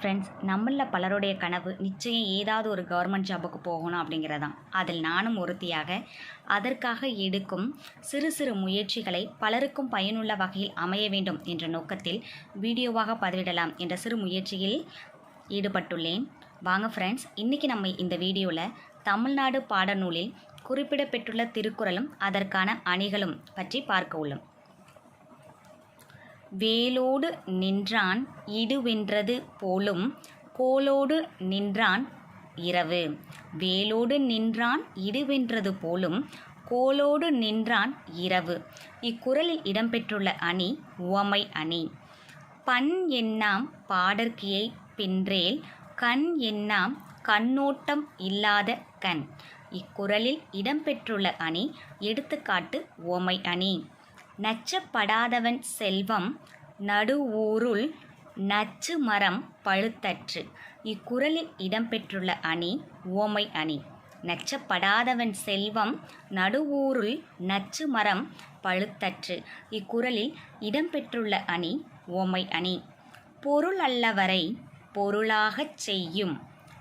Friends நம்மளில் பலருடைய கனவு நிச்சயம் ஏதாவது ஒரு கவர்மெண்ட் ஜாபுக்கு போகணும் அப்படிங்கிறதான். அதில் நானும் ஒருத்தியாக அதற்காக எடுக்கும் சிறு சிறு முயற்சிகளை பலருக்கும் பயனுள்ள வகையில் அமைய வேண்டும் என்ற நோக்கத்தில் வீடியோவாக பதிவிடலாம் என்ற சிறு முயற்சியில் ஈடுபட்டுள்ளேன். வாங்க ஃப்ரெண்ட்ஸ் இன்றைக்கி நம்ம இந்த வீடியோவில் தமிழ்நாடு பாடநூலில் குறிப்பிடப்பெற்றுள்ள திருக்குறளும் அதற்கான அணிகளும் பற்றி பார்க்க உள்ளோம். வேலோடு நின்றான் இடுவென்றது போலும் கோலோடு நின்றான் இரவு. வேலோடு நின்றான் இடுவென்றது போலும் கோலோடு நின்றான் இரவு. இக்குறளில் இடம்பெற்றுள்ள அணி உவமை அணி. பண் எண்ணாம் பாடற்கியை பின்றேல் கண் எண்ணாம் கண்ணோட்டம் இல்லாத கண். இக்குறளில் இடம்பெற்றுள்ள அணி எடுத்துக்காட்டு உவமை அணி. நச்சப்படாதவன் செல்வம் நடுவூருள் நச்சு மரம் பழுத்தற்று. இக்குறளில் இடம்பெற்றுள்ள அணி உவமை அணி. நச்சப்படாதவன் செல்வம் நடுவூருள் நச்சு மரம் பழுத்தற்று. இக்குறளில் இடம்பெற்றுள்ள அணி உவமை அணி. பொருள் அல்லவரை பொருளாகச் செய்யும்.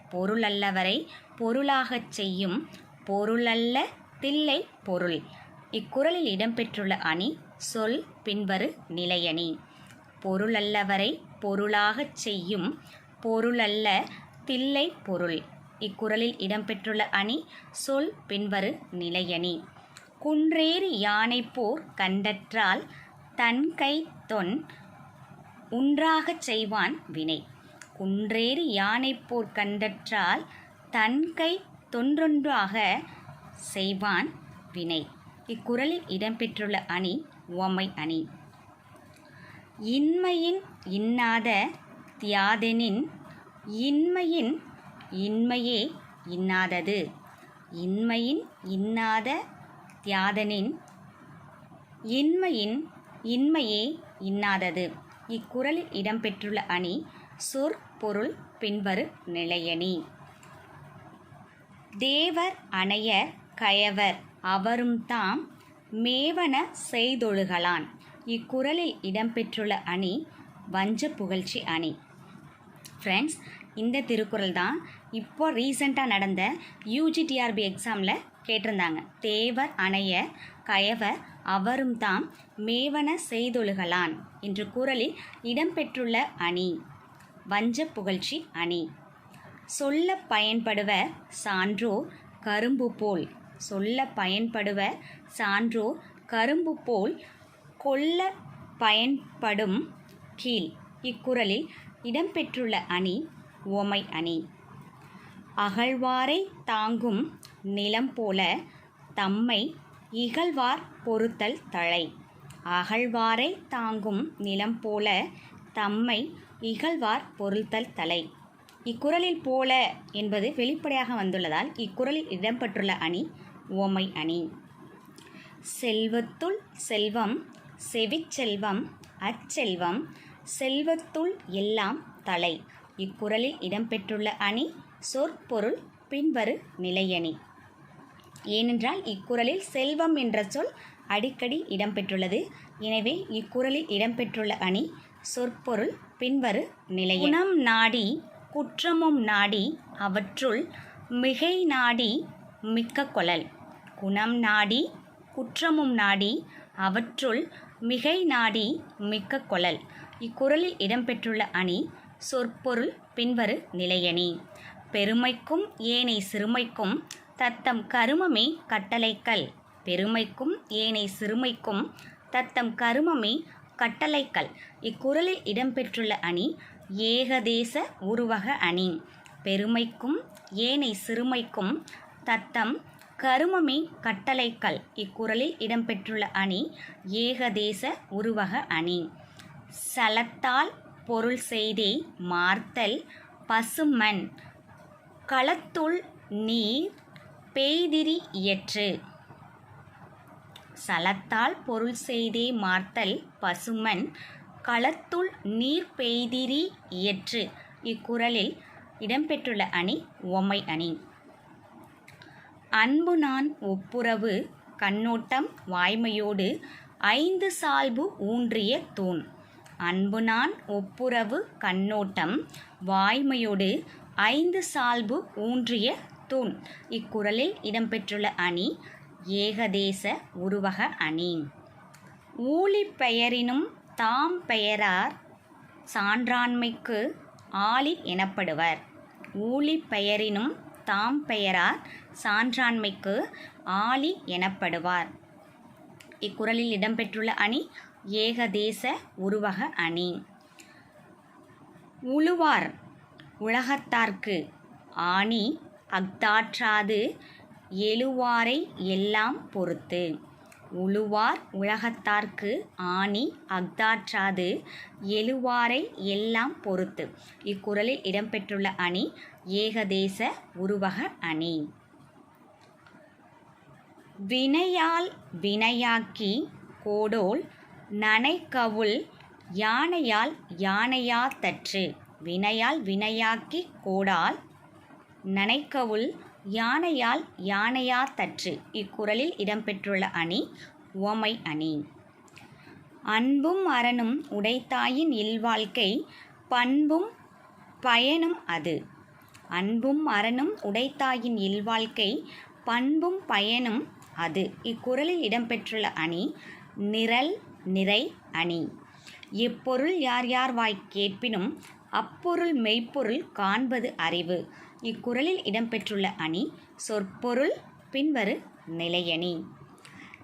பொருள் அல்லவரை பொருளாகச் செய்யும். பொருளல்ல தில்லை பொருள். இக்குறளில் இடம்பெற்றுள்ள அணி சொல் பின்வரு நிலையணி. பொருளல்லவரை பொருளாகச் செய்யும் பொருளல்ல தில்லை பொருள். இக்குறளில் இடம்பெற்றுள்ள அணி சொல் பின்வரு நிலையணி. குன்றேறி யானை போர் கண்டற்றால் தன் கை தொன் உன்றாகச் செய்வான் வினை. குன்றேறி யானை போர் கண்டற்றால் தன் கை தொன்றொன்றாக செய்வான் வினை. இக்குறளில் இடம்பெற்றுள்ள அணி உவமை அணி. இன்மையின் இன்னாத தியாதெனின் இன்மையின் இன்மையே இன்னாதது. இன்மையின் இன்னாத தியாதனின் இன்மையின் இன்மையே இன்னாதது. இக்குறளில் இடம்பெற்றுள்ள அணி சொற்பொருள் பின்வரு நிலையணி. தேவர் அணையர் கயவர் அவரும் தாம் மேவன செய்தொழுகலான். இக்குறளில் இடம்பெற்றுள்ள அணி வஞ்ச புகழ்ச்சி அணி. ஃப்ரெண்ட்ஸ் இந்த திருக்குறள் தான் இப்போ ரீசண்டாக நடந்த யூஜிடிஆர்பி எக்ஸாமில் கேட்டிருந்தாங்க. தேவர் அணைய கயவர் அவரும் தாம் மேவன செய்தொழுகலான் என்ற குறளில் இடம்பெற்றுள்ள அணி வஞ்ச புகழ்ச்சி அணி. சொல்ல பயன்படுவ சான்றோர் கரும்பு போல் சொல்ல பயன்படுவ சான்றோர் கரும்பு போல் கொல்ல பயன்படும் கீழ். இக்குறளில் இடம்பெற்றுள்ள அணி உவமை அணி. அகழ்வாரை தாங்கும் நிலம் போல தம்மை இகழ்வார் பொறுத்தல் தழை. அகழ்வாரை தாங்கும் நிலம் போல தம்மை இகழ்வார் பொருத்தல் தலை இக்குறளில் போல என்பது வெளிப்படையாக வந்துள்ளதால் இக்குறளில் இடம்பெற்றுள்ள அணி உவமை அணி. செல்வத்துள் செல்வம் செவிச்செல்வம் அச்செல்வம் செல்வத்துள் எல்லாம் தலை. இக்குறளில் இடம்பெற்றுள்ள அணி சொற்பொருள் பின்வரு நிலையணி. ஏனென்றால் இக்குறளில் செல்வம் என்ற சொல் அடிக்கடி இடம்பெற்றுள்ளது. எனவே இக்குறளில் இடம்பெற்றுள்ள அணி சொற்பொருள் பின்வரு நிலை குணம் நாடி குற்றமும் நாடி அவற்றுள் மிகை நாடி மிக்க கொழல். குணம் நாடி குற்றமும் நாடி அவற்றுள் மிகை நாடி மிக்க கொளல் இக்குறளில் இடம்பெற்றுள்ள அணி சொற்பொருள் பின்வரு நிலையணி. பெருமைக்கும் ஏனை சிறுமைக்கும் தத்தம் கருமமே கட்டளைக்கல். பெருமைக்கும் ஏனை சிறுமைக்கும் தத்தம் கருமமே கட்டளைக்கல். இக்குறளில் இடம்பெற்றுள்ள அணி ஏகதேச உருவக அணி. பெருமைக்கும் ஏனை சிறுமைக்கும் தத்தம் கருமமே கட்டளைக்கல். இக்குறளில் இடம்பெற்றுள்ள அணி ஏகதேச உருவக அணி. சலத்தால் பொருள் செய்தே மார்த்தல் பசுமண் களத்துள் நீர் பெய்திரி இயற்று. சலத்தால் பொருள் செய்தே மார்த்தல் பசுமன். களத்துள் நீர் பெய்திரி இயற்று. இக்குறளில் இடம்பெற்றுள்ள அணி உவமை அணி. அன்பு நான் ஒப்புரவு கண்ணோட்டம் வாய்மையோடு ஐந்து சால்பு ஊன்றிய தூண். அன்பு நான் ஒப்புரவு கண்ணோட்டம் வாய்மையோடு ஐந்து சால்பு ஊன்றிய தூண். இக்குறளில் இடம்பெற்றுள்ள அணி ஏகதேச உருவக அணி. ஊழி பெயரினும் தாம் பெயரார் சான்றாண்மைக்கு ஆளி எனப்படுவர். ஊழி பெயரினும் தாம் பெயரார் சான்றாண்மைக்கு ஆலி எனப்படுவார். இக்குறளில் இடம்பெற்றுள்ள அணி ஏகதேச உருவக அணி. உழுவார் உலகத்தார்க்கு ஆணி அக்தாற்றாது எழுவாரை எல்லாம் பொறுத்து. உழுவார் உலகத்தார்க்கு ஆணி அக்தாற்றாது எழுவாரை எல்லாம் பொறுத்து. இக்குறளில் இடம்பெற்றுள்ள அணி ஏகதேச உருவக அணி. வினையால் வினையாக்கி கோடோல் நனைக்கவுள் யானையால் யானையா தற்று வினையால் வினையாக்கி கோடால் நனைக்கவுள் யானையால் யானையா தற்று இக்குறளில் இடம்பெற்றுள்ள அணி உவமை அணி. அன்பும் அறனும் உடைத்தாயின் இல்வாழ்க்கை பண்பும் பயனும் அது. அன்பும் அறனும் உடைத்தாயின் இல்வாழ்க்கை பண்பும் பயனும் அது. இக்குறளில் இடம்பெற்றுள்ள அணி நிரல் நிறை அணி. எப்பொருள் யார் யார் வாய் கேட்பினும் அப்பொருள் மெய்ப்பொருள் காண்பது அறிவு. இக்குறளில் இடம்பெற்றுள்ள அணி சொற்பொருள் பின்வரு நிலையணி.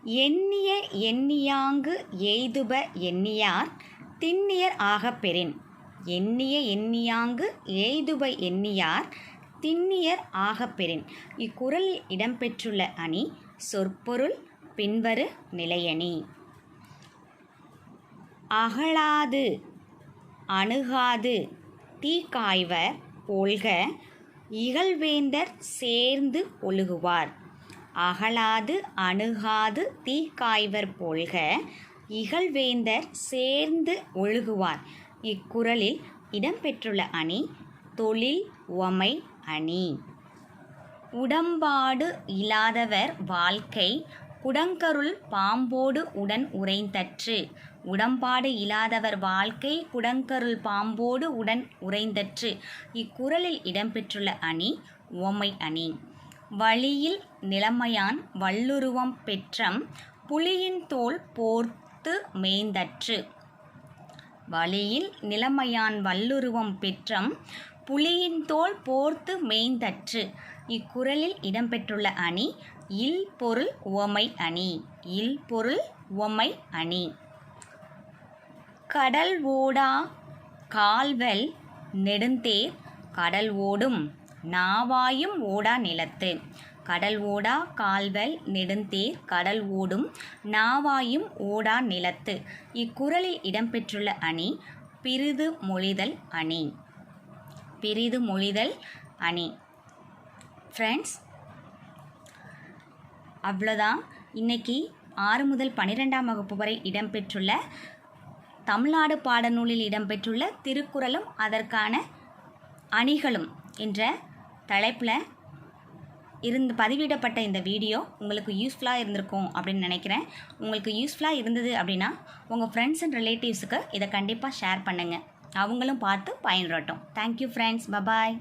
எண்ணிய எண்ணியாங்கு எய்துப எண்ணியார் திண்ணியர் ஆகப் பெறின். எண்ணிய எண்ணியாங்கு எய்துப எண்ணியார் திண்ணியர் ஆகப்பெறின் இக்குறளில் இடம்பெற்றுள்ள அணி சொற்பொருள் பின்வரு நிலையணி. அகழாது அணுகாது தீக்காய்வர் போல்க இகழ்வேந்தர் சேர்ந்து ஒழுகுவார். அகலாது அணுகாது தீக்காய்வர் போல்க இகழ்வேந்தர் சேர்ந்து ஒழுகுவார். இக்குறளில் இடம்பெற்றுள்ள அணி தொழில் உவமை அணி. உடம்பாடு இல்லாதவர் வாழ்க்கை குடங்கருள் பாம்போடு உடன் உறைந்தற்று. உடம்பாடு இல்லாதவர் வாழ்க்கை குடங்கருள் பாம்போடு உடன் உறைந்தற்று. இக்குறளில் இடம்பெற்றுள்ள அணி உவமை அணி. வழியில் நிலைமையான் வல்லுருவம் பெற்றம் புலியின் தோல் போர்த்து மேய்ந்தற்று. வழியில் நிலைமையான் வல்லுருவம் பெற்றம் புலியின் தோல் போர்த்து மேய்ந்தற்று. இக்குறளில் இடம்பெற்றுள்ள அணி இல் பொருள் உவமை அணி இல் பொருள் உவமை அணி. கடல் ஓடா கால்வெல் நெடுந்தேர் கடல் ஓடும் நாவாயும் ஓடா நிலத்து. கடல் ஓடா கால்வெல் நெடுந்தேர் கடல் ஓடும் நாவாயும் ஓடா நிலத்து. இக்குறளில் இடம்பெற்றுள்ள அணி பிரிது மொழிதல் அணி. பிரிது மொழிதல் அணி. ஃப்ரெண்ட்ஸ் அவ்வளோதான். இன்னைக்கு ஆறு முதல் பன்னிரெண்டாம் வகுப்பு வரை இடம்பெற்றுள்ள தமிழ்நாடு பாடநூலில் இடம்பெற்றுள்ள திருக்குறளும் அதற்கான அணிகளும் என்ற தலைப்பில் இருந்து பதிவிடப்பட்ட இந்த வீடியோ உங்களுக்கு யூஸ்ஃபுல்லாக இருந்திருக்கும் அப்படின்னு நினைக்கிறேன். உங்களுக்கு யூஸ்ஃபுல்லாக இருந்தது அப்படின்னா உங்கள் ஃப்ரெண்ட்ஸ் அண்ட் ரிலேட்டிவ்ஸுக்கு இதை கண்டிப்பாக ஷேர் பண்ணுங்கள் அவங்களும் பார்த்து பயன்படட்டும் தேங்க்யூ ஃப்ரெண்ட்ஸ் பபாய்